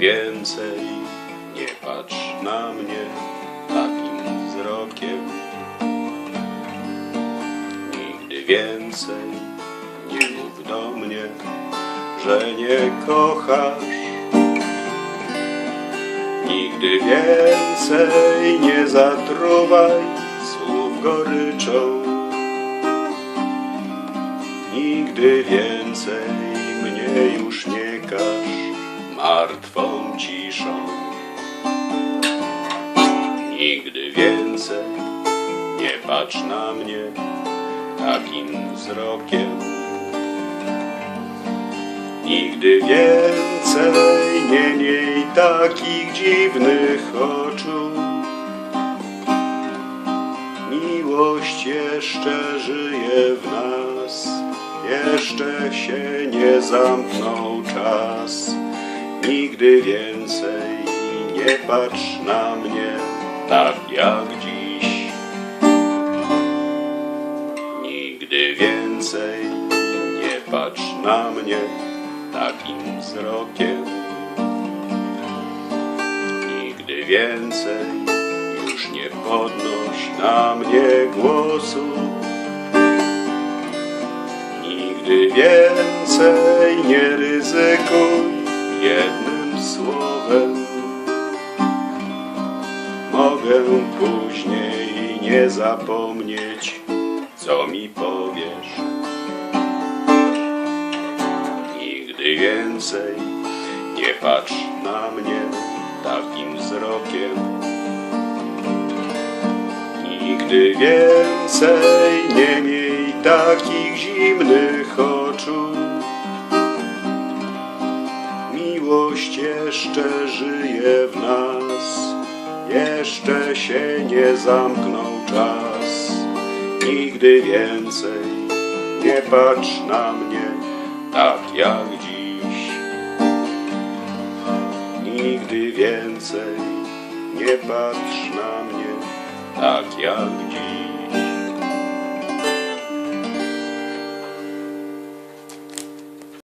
więcej nie patrz na mnie takim wzrokiem. Nigdy więcej nie mów do mnie, że nie kochasz. Nigdy więcej nie zatruwaj słów goryczą. Nigdy więcej mnie już nie każ martwą ciszą. Nigdy więcej nie patrz na mnie takim wzrokiem. Nigdy więcej nie miej takich dziwnych oczu. Miłość jeszcze żyje w nas, jeszcze się nie zamknął czas. Nigdy więcej nie patrz na mnie tak jak dziś. Nigdy więcej nie patrz na mnie takim wzrokiem. Nigdy więcej już nie podnoś na mnie głosu. Nigdy więcej nie ryzykuj jednym słowem. Mogę później nie zapomnieć, co mi powiesz. Nigdy więcej nie patrz na mnie takim wzrokiem. Nigdy więcej nie miej takich zimnych oczu. Miłość jeszcze żyje w nas, jeszcze się nie zamknął czas. Nigdy więcej nie patrz na mnie tak jak dziś. Nigdy więcej nie patrz na mnie tak jak dziś.